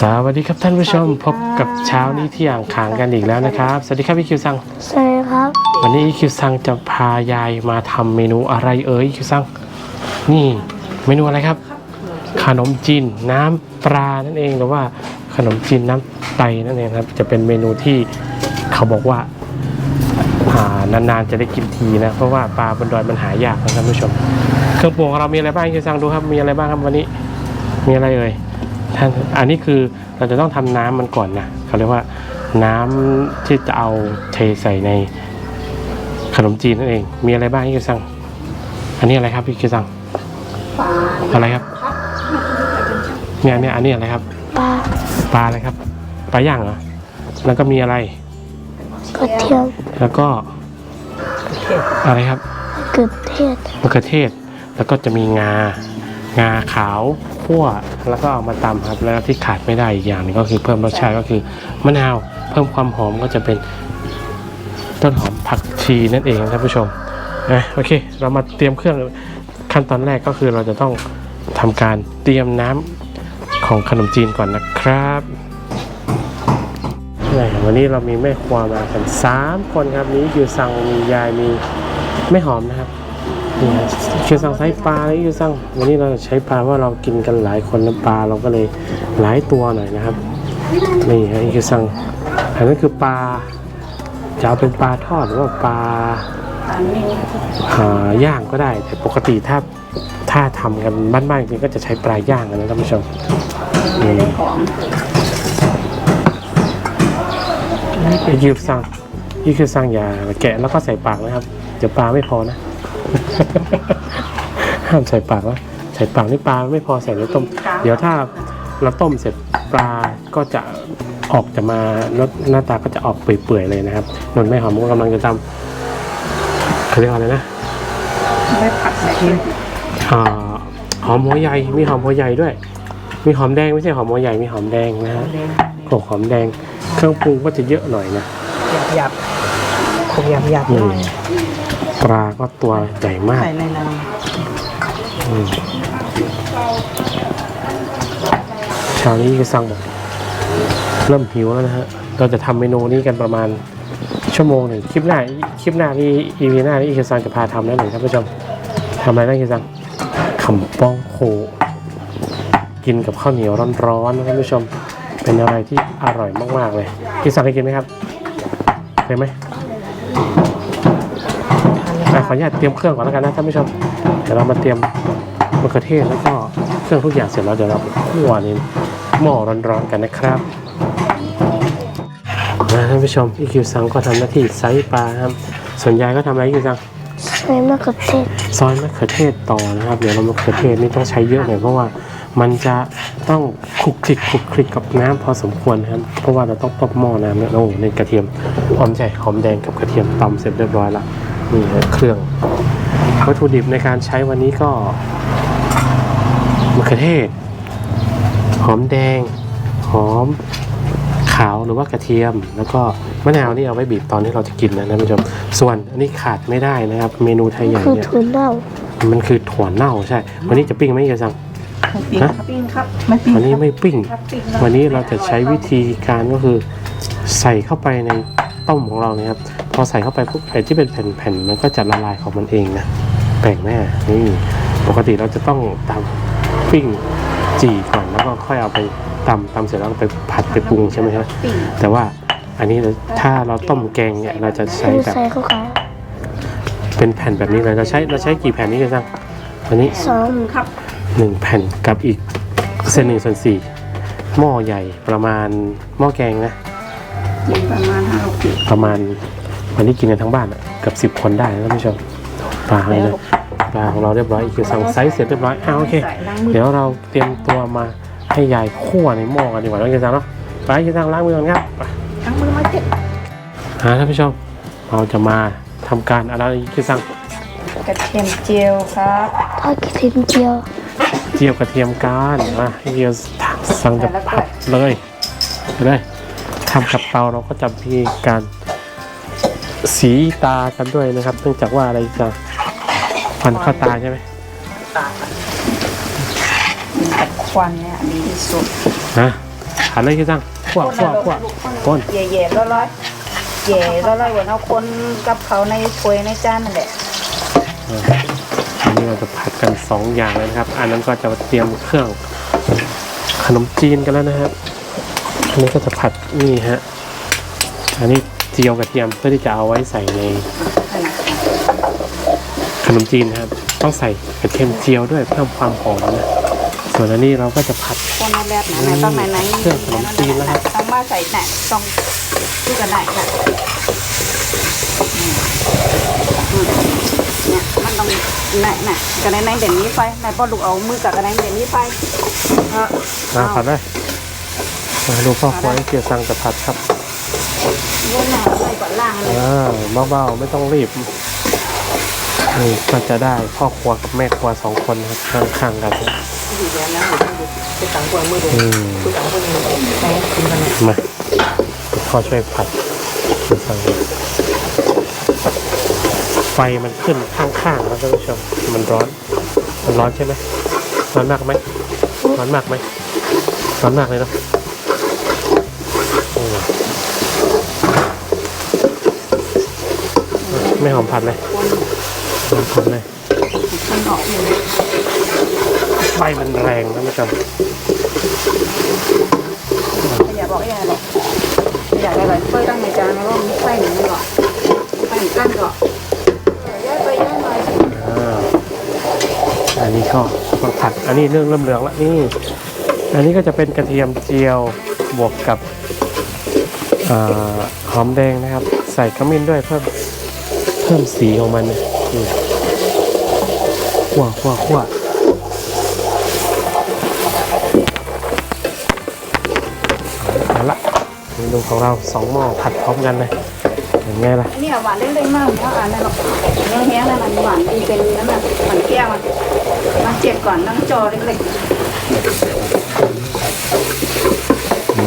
สวัสดีครับท่านผู้ชมพบกับเช้านี้ที่อ่างขางกันอีกแล้วนะครับ สวัสดีครับพี่คิวซังสวัสดีครับ วันนี้คิวซังจะพายายมาทำเมนูอะไรเอ่ยคิวซังนี่เมนูอะไรครับ ขนมจีนน้ำปลานั่นเองหรือว่าขนมจีนน้ำไตนั่นเองครับ จะเป็นเมนูที่เขาบอกว่าอ่านานๆจะได้กินทีนะ เพราะว่าปลาบนดอยมันหายากนะท่านผู้ชม เครื่องปรุงของเรามีอะไรบ้างคิวซังดูครับมีอะไรบ้างครับวันนี้ มีอะไรเอ่ย ท่านอันนี้คือเราจะต้องทำน้ำมันก่อนนะเขาเรียกว่าน้ำที่จะเอาเทใส่ในขนมจีนนั่นเอง มีอะไรบ้างพี่คิวซังอันนี้อะไรครับพี่คิวซังอะไรครับเนี่ยเนี่ยอันนี้อะไรครับปลาปลาอะไรครับปลาย่างเหรอแล้วก็มีอะไรกระเทียมแล้วก็อะไรครับเกือเทศมะเขือเทศแล้วก็จะมีงางาขาว คั่วแล้วก็เอามาตำครับแล้วที่ขาดไม่ได้อีกอย่างหนึงก็คือเพิ่มรสชาติก็คือมะนาว เพิ่มความหอมก็จะเป็นต้นหอมผักชีนั่นเองท่านผู้ชมนะโอเค เรามาเตรียมเครื่องขั้นตอนแรกก็คือเราจะต้องทำการเตรียมน้ำของขนมจีนก่อนนะครับวันนี้เรามีแม่ครัวมากันสามคนครับมีอยู่สั่งมียายมีแม่หอมนะครับ คือสั่งไซส์ปลาเลยคือสั่งวันนี้เราใช้ปลาเพราะเรากินกันหลายคนนะปลาเราก็เลยหลายตัวหน่อยนะครับนี่ฮะนี่คือสั่งอันนั้นคือปลาจะเอาเป็นปลาทอดหรือว่าปลาอ่าย่างก็ได้ แต่ปกติถ้าถ้าทำกันบ้านๆจริงก็จะใช้ปลาย่างกันนะท่านผู้ชมนี่นี่คือสั่งนี่คือสั่งอย่าแกะแล้วก็ใส่ปากนะครับ เดี๋ยวปลาไม่พอนะ ห้ามใส่ปากนะใส่ปากนี่ปลาไม่พอใส่ในต้ม เดี๋ยวถ้าเราต้มเสร็จปลาก็จะออกจะมารสหน้าตาก็จะออกเปื่อยๆเลยนะครับนนท์แม่หอมก็กำลังจะทำเขาเรียกว่าอะไรนะไม่ผัดใส่อ่าหอมหัวใหญ่มีหอมหัวใหญ่ด้วย มีหอมแดงไม่ใช่หอมหัวใหญ่มีหอมแดงนะฮะโขลกหอมแดง เครื่องปรุงก็จะเยอะหน่อยนะหยาบหยาบคงหยาบหยาบอืม ปลาก็ตัวใหญ่มากใส่ในน้อืมเช้านี้ก็สั่งบอกเริ่มหิวแล้วนะฮะ เราจะทำเมนูนี้กันประมาณชั่วโมงหนึ่งคลิปหน้าคลิปหน้านี่อีพีหน้านี่อีกซังจะพาทำแล้วหนึ่งท่านผู้ชมทำอะไรนะอีกซังขำป้องโค กินกับข้าวเหนียวร้อนๆนะท่านผู้ชม เป็นอะไรที่อร่อยมากๆเลยพี่ซังเคยกินไหมครับเคยไหม อะขออนุญาตเตรียมเครื่องก่อนแล้วกันนะท่านผู้ชมเดี๋ยวเรามาเตรียมมะเขือเทศแล้วก็เครื่องทุกอย่างเสร็จแล้วเดี๋ยวเราไปคั่วในหม้อร้อนๆกันนะครับนะท่านผู้ชมอีคิวซังก็ทำหน้าที่ไซส์ปลาครับส่วนยายก็ทำอะไรอีคิวซังใช้มะเขือเทศซอยมะเขือเทศต่อนะครับ เดี๋ยวเรามะเขือเทศนี่ต้องใช้เยอะหน่อยเพราะว่ามันจะต้องคลุกคลิกคลุกคลิกกับน้ำพอสมควรนะครับ เพราะว่าเราต้องต้มหม้อน้ำเนี่ยโอ้โหในกระเทียมหอมใช่หอมแดงกับกระเทียมตำเสร็จเรียบร้อยแล้ว นี่ฮะเครื่องวัตถุดิบในการใช้วันนี้ก็มะเขือเทศ หอมแดง หอมขาวหรือว่ากระเทียม แล้วก็มะนาวนี่เอาไว้บีบตอนที่เราจะกินนะท่านผู้ชมส่วนอันนี้ขาดไม่ได้นะครับ เมนูไทยใหญ่คือเนี่ยถั่วเน่ามันคือถั่วเน่าใช่ วันนี้จะปิ้งไหมเฮียซังำปิ้งครับปิ้งครับไม่ปิ้งวันนี้ไม่ปิ้งครับปิ้ง วันนี้เราจะใช้วิธีการก็คือใส่เข้าไปในต้มของเราเนี่ยครับ พอใส่เข้าไปปุ๊บไอ้ที่เป็นแผ่นๆมันก็จะละลายของมันเองนะแปลกแน่นี่ปกติเราจะต้องตำปิ้งจี่ก่อนแล้วก็ค่อยเอาไปตำตำเสร็จแล้วก็ไปผัดไปปรุงใช่ไหมครับปิ้งแต่ว่าอันนี้เราถ้าเราต้มแกงเนี่ยเราจะใช้คือแบบใส่เข้าไปเป็นแผ่นแบบนี้เลยเราใช้เราใช้กี่แผ่นนี้กันซังอันนี้สองครับหนึ่งแผ่นกับอีกเส้นหนึ่งส่วนสี่หม้อใหญ่ประมาณหม้อแกงนะกินประมาณห้าหกสิบประมาณ วันนี้กินกันทั้งบ้านอะเกับสิบคนได้นะท่านผู้ชมปลาเลยนะปลาของเราเรียบร้อยอีกคือสั่งไซส์เสร็จเรียบร้อยอ้าวโอเคใส่ล้างมือเดี๋ยวเราเตรียมตัวมาให้ยายคั่วในหม้อกันดีกว่าน้องเกซังเนาะไปเกซังล้างมือก่อนครับไปล้างมือมาเจ็ดหาท่านผู้ชมเราจะมาทำการอะไรเกซังกระเทียมเจียวครับทอดกระเทียมเจียวเจียวกระเทียมกันมาให้เกียวสั่งจะผัดเลยไปเลยทำกับเตาเราก็จะมีการ สีตากันด้วยนะครับเนื่องจากว่าอะไรจะฟันเข้าตาใช่ไหมตากกินกับควันเนี่ยดีที่สุดนะผัดเลยคือจังคั่วคั่วคั่วคก้นนแย่แย่ร้อยร้อยแย่ร้อยร้อยเหมือนเอาคนกับเขาในถ้วยในจานนั่นแหละอันนี้เราจะผัดกันสองอย่างเลยนะครับ อันนั้นก็จะเตรียมเครื่องขนมจีนกันแล้วนะครับอันนี้ก็จะผัดนี่ฮะ อันนี้ เจียวกระเทียมเพื่อที่จะเอาไว้ใส่ในขนาดขนมจีนนะครับ ต้องใส่กระเทียมเจียวด้วยเพิ่มความหอมนะส่วนอันนี้เราก็จะผัดคนในแบบไหนไหนต้องไหนไหนเครื่องขนมจีนแล้วครับต้องมาใส่ไหนต้องที่กันไหนค่ะเนี่ยมันต้องไหนไหนกันไหนไหนเด่นนี้ไฟไหนพอลูกเอามือกับกันไหนเด่นนี้ไฟเออมาผัดเลยมาดูพ่อครัวให้เกียรติสั่งจะผัดครับ เรื่องหนาอะไรก่อนล่างเลยอ่าเบาๆไม่ต้องรีบนี่ก็จะได้พ่อครัวกับแม่ครัวสองคนครับข้างๆกันอืมมาพ่อช่วยผัดสั่งไฟมันขึ้นข้างๆแล้วท่านผู้ชมมันร้อน มันร้อนใช่ไหมร้อนมากไหมร้อนมากไหมร้อนมากเลยเนาะอืม ไม่หอมผัดเลยหอมผัดเลยมันออกอยู่ไฟมันแรงนะท่านผู้ชมอย่าบอกอย่าบอกอย่าอะไรเพื่อตั้งในจานแล้วก็มีไฟหนึ่งก่อนไฟหนึ่งกั้นก่อนย้ายไปย้ายมาอ่าอันนี้ก็มาผัด อันนี้เรื่องเริ่มเหลืองแล้วนี่ อันนี้ก็จะเป็นกระเทียมเจียวบวกกับอหอมแดงนะครับ ใส่ขมิ้นด้วยเพิ่ม พิ่มสีของมันนะนี่ขั่วขั่วขั่วเอาละเมนูของเราสองหม้อผัดพร้อมกันเลยเห็นไงล่ะเนี่ยหวานเล็กๆมากเพราะอันนั้นหรอกเนื้อแห้งนั่นมันหวานดีเป็นนั่นน่ะหวานแก้วมันมาเจ็บก่อนน้ำจอเล็ก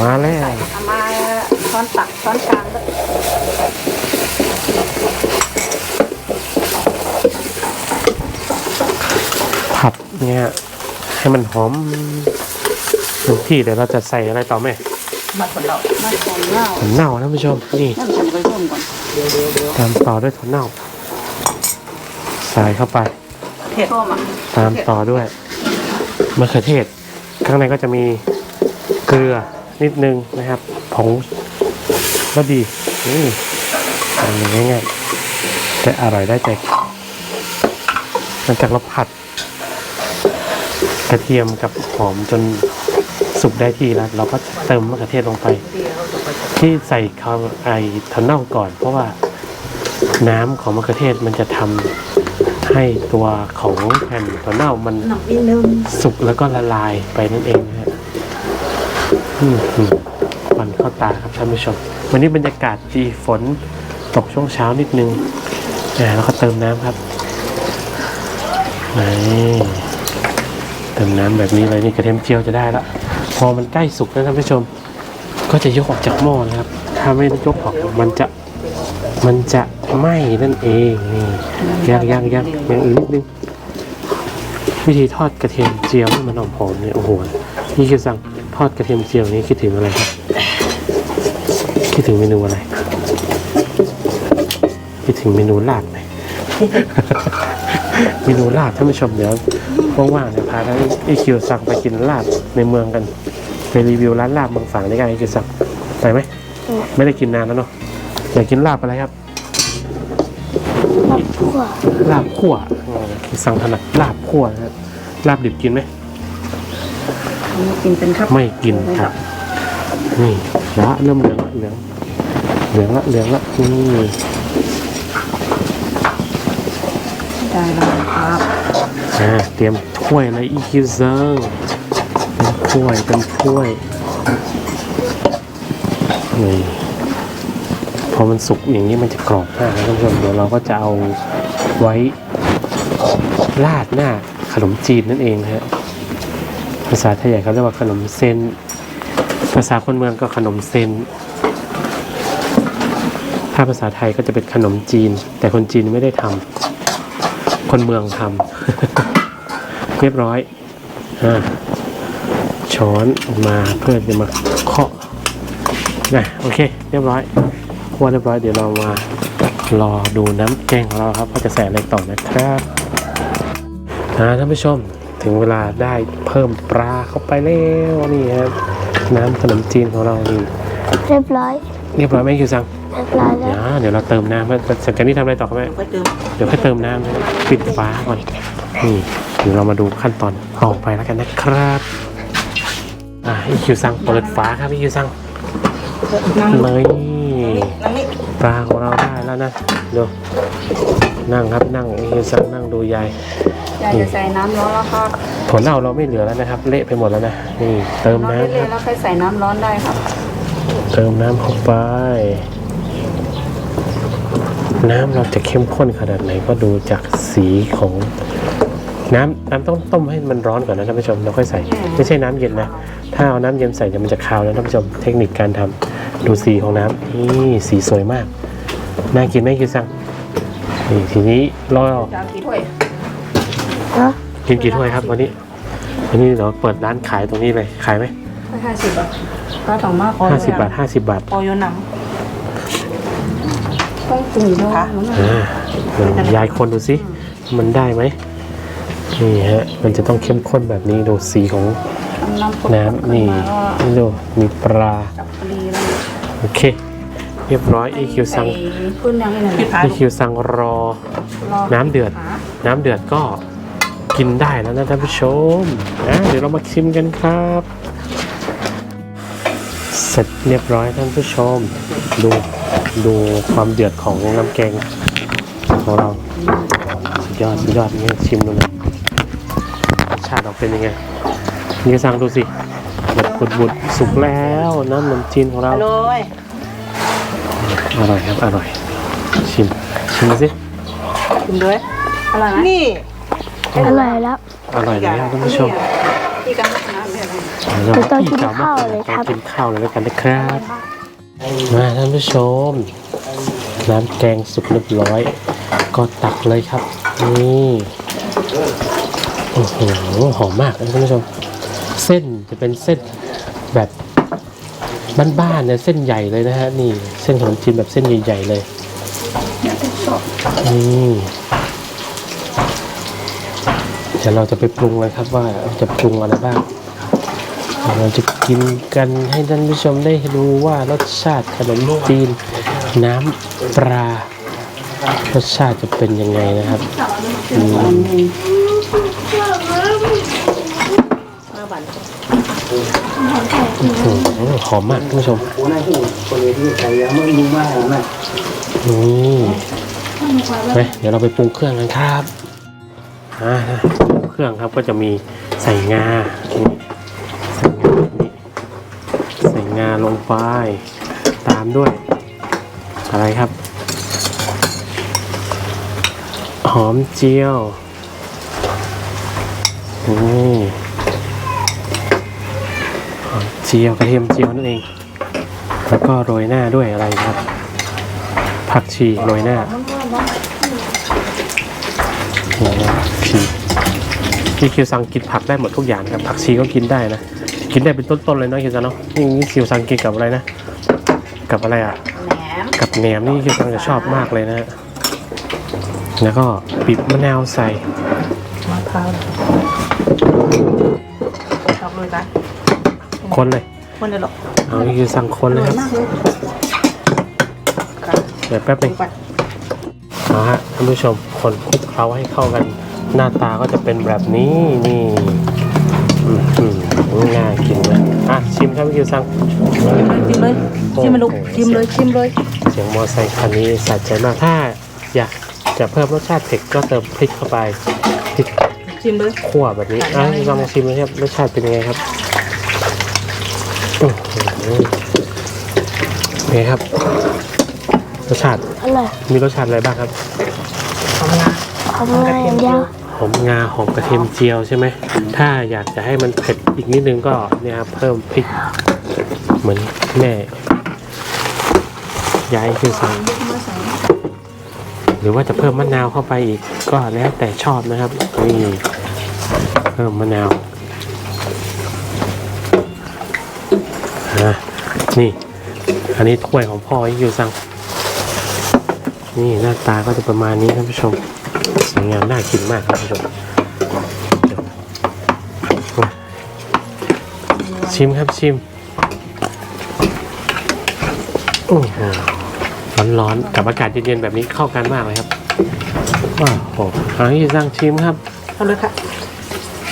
มาแล้วๆเอามาช้อนตักช้อนชามด้วย ผัด เนี่ย ให้มันหอมเต็มที่เดี๋ยวเราจะใส่อะไรต่อแม่มาผลเรามาผลเน่าถั่วเน่าท่านผู้ชม นี่นั่นฉันไปร่วมก่อนตามต่อด้วยถั่วเน่า ใส่เข้าไป เผ็ดต้มอะตามต่อด้วยมะเขือเทศ ข้างในก็จะมีเกลือนิดนึงนะครับ ผงก็ดี นี่ทำง่ายๆแต่อร่อยได้ใจหลังจากเราผัด กระเทียมกับหอมจนสุกได้ที่แล้ว เราก็เติมมะเขือเทศลงไป ที่ใส่ข้าวไอ้ถั่วเน่าก่อน เพราะว่าน้ำของมะเขือเทศมันจะทำให้ตัวของแผ่นถั่วเน่ามันสุกแล้วก็ละลายไปนั่นเองนะฮะอืมอืมควันเข้าตาครับท่านผู้ชม วันนี้บรรยากาศดีฝนตกช่วงเช้านิดนึงอ่าแล้วก็เติมน้ำครับนี่ มน้ำแบบนี้เลยนี่กระเทียมเจียวจะได้ละ พอมันใกล้สุกนะท่านผู้ชม ก็จะยกออกจากหม้อนะครับ ถ้าไม่ยกออกมันจะมันจะไหม้นั่นเองนี่ยังยังยังยังอีกนิดนึงวิธีทอดกระเทียมเจียวให้มันหอมๆเนี่ยโอ้โหนี่คือสั่งทอดกระเทียมเจียวนี้คิดถึงอะไรครับคิดถึงเมนูอะไรคิดถึงเมนูลาบไหมเมนูลาบท่านผู้ชมเดี๋ยว ว่างๆเดี๋ยวพาทั้งอีคิวสั่งไปกินลาบในเมืองกัน ไปรีวิวร้านลาบเมืองฝางด้วยกันอีคิวสั่งไปไหม ไม่ได้กินนานแล้วเนาะอยากกินลาบอะไรครับรับผัวลาบขั่วอ๋อคือสั่งถนัดลาบขั่วนะครับลาบดิบกินไหมกินเป็นครับ ไม่กินครับ นี่ละเริ่มเหลืองละเหลืองเหลืองละเหลืองละนี่ ได้แล้วครับอ่าเตรียมถ้วยเลยอีคิวเซิงเป็นถ้วยเป็นถ้วยนี่พอมันสุกอย่างนี้มันจะกรอบมากนะท่านผู้ชมเดี๋ยวเราก็จะเอาไว้ราดหน้าขนมจีนนั่นเองฮะภาษาไทยเขาเรียกว่าขนมเส้น ภาษาคนเมืองก็ขนมเส้น ถ้าภาษาไทยก็จะเป็นขนมจีน แต่คนจีนไม่ได้ทำ คนเมืองทำ เรียบร้อยอ่าช้อนมาเพื่อจะมาเคาะนะโอเค เรียบร้อยคั่วเรียบร้อย เดี๋ยวเรามารอดูน้ำแกงของเราครับว่าจะใส่อะไรต่อนะครับอ่าท่านผู้ชมถึงเวลาได้เพิ่มปลาเข้าไปแล้วนี่ครับน้ำขนมจีนของเรานี่เรียบร้อย เรียบร้อยไหมคิวซัง เรียบร้อยแล้วเดี๋ยวเดี๋ยวเราเติมน้ำแล้วจากนี้ทำอะไรต่อครับแม่ไปเติมเดี๋ยวค่อยเติมน้ำนะปิดฝาก่อนนี่เดี๋ยวเรามาดูขั้นตอนต่อไปแล้วกันนะครับอ่าอีคิวซังเปิดฝาครับอีคิวซังนั่งเลยนั่งนี่ปลาของเราได้แล้วนะเดี๋ยวนั่งครับนั่งอีคิวซังนั่งดูยายยายจะใส่น้ำร้อนแล้วครับผลเน่าเราไม่เหลือแล้วนะครับ เละไปหมดแล้วนะนี่เติมร้อนน้ำคเละรับๆแล้วค่อยใส่น้ำร้อนได้ครับ เติมน้ำเข้าไป น้ำเราจะเข้มข้นขนาดไหนก็ดูจากสีของน้ำน้ำต้องต้มให้มันร้อนก่อนนะท่านผู้ชมเราค่อยใส่ ไม่ใช่น้ำเย็นนะ ถ้าเอาน้ำเย็นใส่เดี๋ยวมันจะคาวนะท่านผู้ชม เทคนิคการทำดูสีของน้ำนี่สีสวยมากน่ากินไหมคิวซังนี่ทีนี้เราจานกี่ถ้วยเนาะกินกี่ถ้วยครับวันนี้วันนี้เราเปิดร้านขายตรงนี้เลยขายไหมห้าสิบบาทก็สองมากพอห้าสิบบาทห้าสิบบาทพอโยนหนัง ต้องปรุงด้วยมันอ่าเดี๋ยวยายคนดูสิ มันได้ไหมนี่ฮะ มันจะต้องเข้มข้นแบบนี้ดูสีของน้ำน้ำนี่นี่ดูมีปลาจับพอดีแล้วโอเค เรียบร้อย อีคิวซังขึ้นยังไงเนี่ยอีคิวซังรอ น้ำเดือด น้ำเดือดก็กินได้แล้วนะท่านผู้ชมนะเดี๋ยวเรามาชิมกันครับ เสร็จเรียบร้อยท่านผู้ชม ดูดูความเดือดของน้ำแกงของเราสุดยอดสุดยอดนี่ชิมดูหน่อยรสชาติออกเป็นยังไงนี่สั่งดูสิบดบุดบุดสุกแล้วน้ำขนมจีนของเราเลยอร่อยครับอร่อยชิมชิมดูสิกินด้วยอร่อยไหมนี่อร่อยแล้วอร่อยแล้วท่านผู้ชมที่กันน้ำ เนี่ยเราเดี๋ยวต้องพี่กินกล่มข้าวเลยครับต้องกินข้าวเลยแล้วกันนะครับมาท่านผู้ชม น้ำแกงสุกเรียบร้อย ก็ตักเลยครับ นี่โอ้โหหอมมากเลยท่านผู้ชม เส้นจะเป็นเส้นแบบบ้านๆเนี่ยเส้นใหญ่เลยนะฮะนี่เส้นขนมจีนแบบเส้นใหญ่ๆเลยนี่เดี๋ยวเราจะไปปรุงเลยครับว่าจะปรุงอะไรบ้าง เราจะกินกันให้ท่านผู้ชมได้รู้ว่ารสชาติขนมจีน น้ำปลารสชาติจะเป็นยังไงนะครับอืมโอ้โหหอมมากท่านผู้ชมนี่ไปเดี๋ยวเราไปปรุงเครื่องกันครับอ่เครื่องครับก็จะมีใส่งา ลงไป ตามด้วย อะไรครับ หอมเจียว นี่ หอมเจียวกระเทียมเจียวนั่นเอง แล้วก็โรยหน้าด้วยอะไรครับ ผักชีโรยหน้าโอ้โหผักชีนี่คิวซังกินผักได้หมดทุกอย่างครับผักชีก็กินได้นะ กินได้เป็นต้นๆเลยเนาะคิวซังเนาะนี่นี่คิวซังกินกับอะไรนะ กับอะไรอะ แหนมกับแหนมนี่คิวซังจะชอบมากเลยนะฮะแล้วก็บีบมะนาวใส่มะพร้าวชอบเลยกันคนเลย คนเดียวหรอกเอานี่คิวซังคนเลยครับมากเลยเดี๋ยวแป๊บหนึง ไปเอาฮะท่านผู้ชมคนคลุกเคล้าให้เข้ากัน หน้าตาก็จะเป็นแบบนี้นี่อื้อหือ น่ากินนะอะชิมครับพี่คิวซังชิมเลยชิมเลยชิมเลยลูกชิมเลยชิมเลยเสียงมอไซค์คันนี้สะใจมากถ้าอยากจะเพิ่มรสชาติเผ็ดก็เติมพริกเข้าไปพริกชิมเลยขั่วแบบนี้อะลองชิมเลยครับรสชาติเป็นยังไงครับอื้อหือเป็นไงครับ รสชาติอร่อยมีรสชาติอะไรบ้างครับทำงานทำง่ายอย่างเดียว หอมงาหอมกระเทียมเจียวใช่ไหม ถ้าอยากจะให้มันเผ็ดอีกนิดนึงก็เนี่ยครับเพิ่มพริก เหมือนแม่ย้ายคือสั่งหรือว่าจะเพิ่มมะนาวเข้าไปอีกก็แล้วแต่ชอบนะครับนี่เพิ่มมะนาวนะนี่ อันนี้ถ้วยของพ่อที่อยู่สั่ง นี่หน้าตาก็จะประมาณนี้ท่านผู้ชมสวยงามน่ากินมากครับท่านผู้ชมเดี๋ยวมาชิมครับชิมโอ้โหร้อนๆกับอากาศเย็นๆแบบนี้เข้ากันมากเลยครับว้าวโอ้โหเอาพี่สั่งชิมครับเอาเลยค่ะ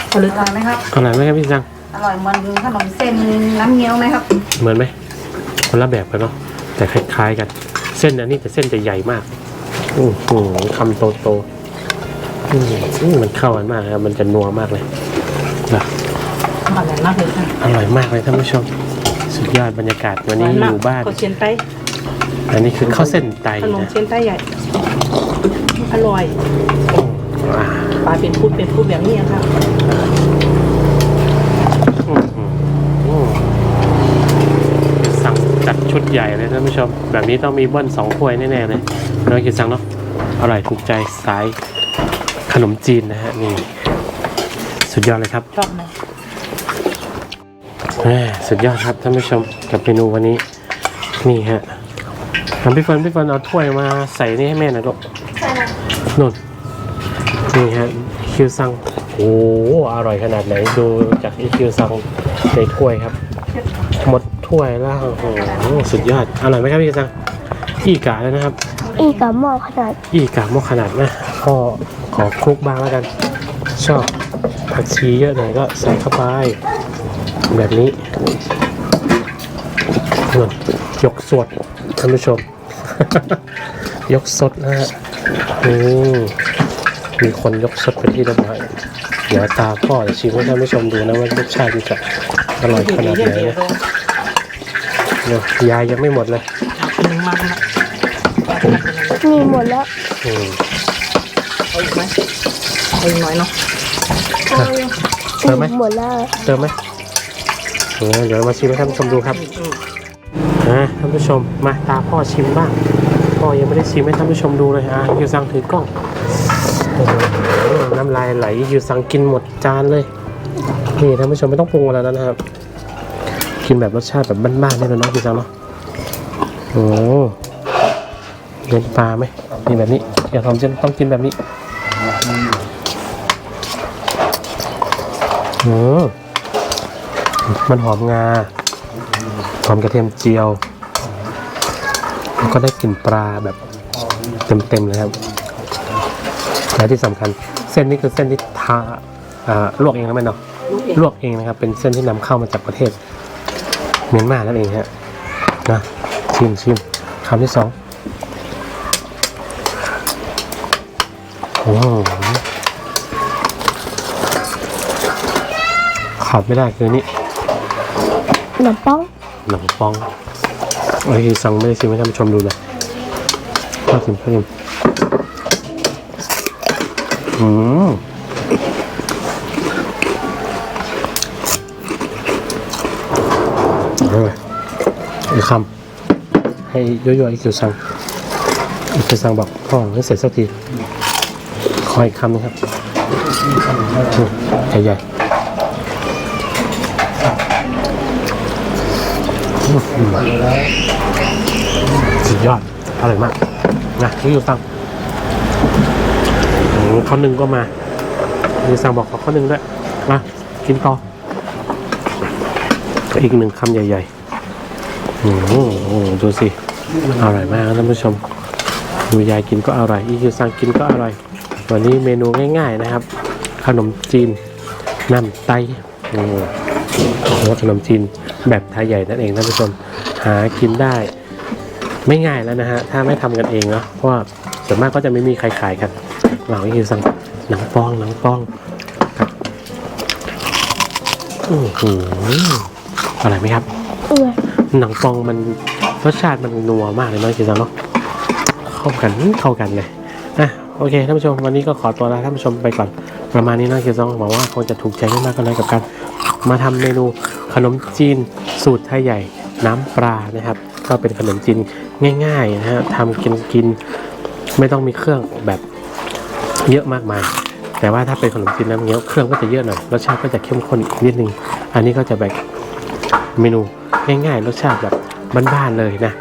เอาเลยทานไหมครับอร่อยไหมครับพี่สั่งอร่อยเหมือนขนมเส้นน้ำเงี้ยวไหมครับ เหมือนไหมคนละแบบกันเนาะแต่คล้ายๆกันเส้นอันนี้แต่เส้นจะใหญ่มากอือหือคำโตๆอืมอืมมันเข้ากันมากครับมันจะนัวมากเลยนะอร่อยมากเลยค่ะอร่อยมากเลยท่านผู้ชม สุดยอดบรรยากาศวันนี้อยู่บ้าน ก็เชียนไต้อันนี้คือข้าวเส้นไตขนมนะเชียนไต้ใหญ่ อร่อยอ่าปลาเป็นพูดเป็นพูดแบบนี้อะค่ะ อืมอืมอืมสั่งจัด ชุดใหญ่เลยท่านผู้ชม แบบนี้ต้องมีเบิ้ลสองถ้วยแน่ๆเลยน้องคิดสั่งเนาะอร่อยถูกใจสายขนมจีนนะฮะนี่สุดยอดเลยครับชอบไหมแหม่สุดยอดครับท่านผู้ชมกับเมนูวันนี้นี่ฮะทำพี่เฟิร์นพี่เฟิร์นเอาถ้วยมาใส่นี่ให้แม่หน่อยลูกนุ่นนี่ฮะคิวซังโอ้โหอร่อยขนาดไหนดูจากอีคิวซังในถ้วยครับหมด ถ้วยแล้วโอ้โหสุดยอดอร่อยไหมครับพี่คิวซังอีกาแล้วนะครับ อีกกับหม้อขนาด อีกาหมกขนาดนะพ่อขอคลุกบ้างแล้วกัน ชอบผักชีเยอะหน่อยก็ใส่เข้าไปแบบนี้นั่นยกสดท่านผู้ชม ยกสดนะฮะอืมมีคนยกสดเป็นที่เรียบร้อยเดี๋ยวตาพ่อจะชิมให้ท่านผู้ชมดูนะว่ารสชาติมันจะอร่อยขนาดไหนนะ เนี่ยยายยังไม่หมดเลยหนึ่งมันละนี่หมดแล้วอืมเอาอีกไหมเอาอีกหน่อยเนาะเติมไหมหมดแล้วเติมไหมเออเดี๋ยวมาชิมให้ท่านผู้ชมดูครับอืมอะท่านผู้ชมมาตาพ่อชิมบ้างพ่อยังไม่ได้ชิมให้ท่านผู้ชมดูเลยอะยูซังถือกล้องโอ้โหน้ำลายไหลยูซังกินหมดจานเลยนี่ท่านผู้ชมไม่ต้องปรุงอะไรแล้วนะครับ กินแบบรสชาติแบบบ้านๆนี่เลยเนาะยูซังเนาะโอ้เดินปลาไหมนี่แบบนี้อย่าทำจะต้องกินแบบนี้อืมมันหอมงาหอมกระเทียมเจียวแล้วก็ได้กลิ่นปลาแบบเต็มๆเลยครับและที่สำคัญเส้นนี้คือเส้นที่ทาอ่าลวกเองนะแม่เนาะลวกเองนะครับ เป็นเส้นที่นำเข้ามาจากประเทศ เมียนมานั่นเองฮะนะชิมชิมคำที่สองโอ้โหขาดไม่ได้คือนี่ขนมปังหนังปองไอ้ยสั่งไม่ได้ชิมให้ท่านผู้ชมดูเลยพ่อชิมพ่อชิมอืม อีกคำให้ย่อยๆอีกคิวซังอีกคิวซังบอกพ่อให้เสร็จสักทีขออีกคำนึงครับใหญ่ๆสุดยอดอร่อยมากนะนี่อยู่ฟังอืมข้าวหนึ่งก็มาอยู่สั่งบอกขอข้าวหนึ่งด้วยมากินต่ออีกหนึ่งคำใหญ่ ๆ โอ้โหดูสิ อร่อยมากท่านผู้ชมดูยายกินก็อร่อย อีคิวสั่งกินก็อร่อย วันนี้เมนูง่าย ๆนะครับ ขนมจีนน้ำไตอืมหรือว่าขนมจีนแบบไทยใหญ่นั่นเองท่านผู้ชม หากินได้ไม่ง่ายแล้วนะฮะ ถ้าไม่ทำกันเองเนาะ เพราะว่าส่วนมากก็จะไม่มีใครขายกันเราก็คือสั่งหนังปองหนังปองอร่อยไหมครับเอือย หนังปองมันรสชาติมันนัวมากเลยเนาะคิดซังเนาะเข้ากันเข้ากันเลยอะโอเคท่านผู้ชมวันนี้ก็ขอตัวลาท่านผู้ชมไปก่อนประมาณนี้นะคิดซังหวังว่าคงจะถูกใจไม่มากก็น้อยกับการมาทำเมนูขนมจีนสูตรไทยใหญ่น้ำปลานะครับ ก็เป็นขนมจีนง่ายๆนะฮะทำกินกินไม่ต้องมีเครื่องแบบเยอะมากมาย แต่ว่าถ้าเป็นขนมจีนน้ำเงี้ยวเครื่องก็จะเยอะหน่อยรสชาติก็จะเข้มข้นอีกนิดนึง อันนี้ก็จะแบบเมนู ง่ายๆรสชาติแบบบ้านๆเลยนะ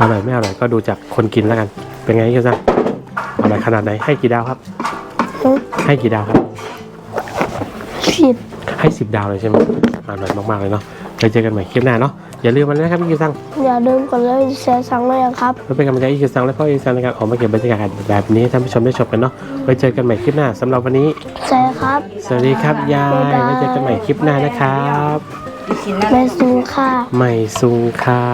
อร่อยไม่อร่อยก็ดูจากคนกินแล้วกัน เป็นไงคิวซังอร่อยขนาดไหนให้กี่ดาวครับ ให้กี่ดาวครับสิบให้สิบดาวเลยใช่ไหมอร่อยมากๆเลยเนาะไปเจอกันใหม่คลิปหน้าเนาะอย่าลืมมันนะครับพี่คิวซังอย่าลืมกดไลค์แชร์สั่งเลยนะครับเพื่อเป็นกำลังใจให้คิวซังและพ่อคิวซังในการออกมาเก็บบรรยากาศแบบนี้ให้ท่านผู้ชมได้ชมกันเนาะไว้เจอกันใหม่คลิปหน้าสำหรับวันนี้ใช่ครับ สวัสดีครับยายบ๊ายบายไว้เจอกันใหม่คลิปหน้านะครับ มีชิ้นนั้นแม่ซูค่ะ ไม่ซุงค่ะ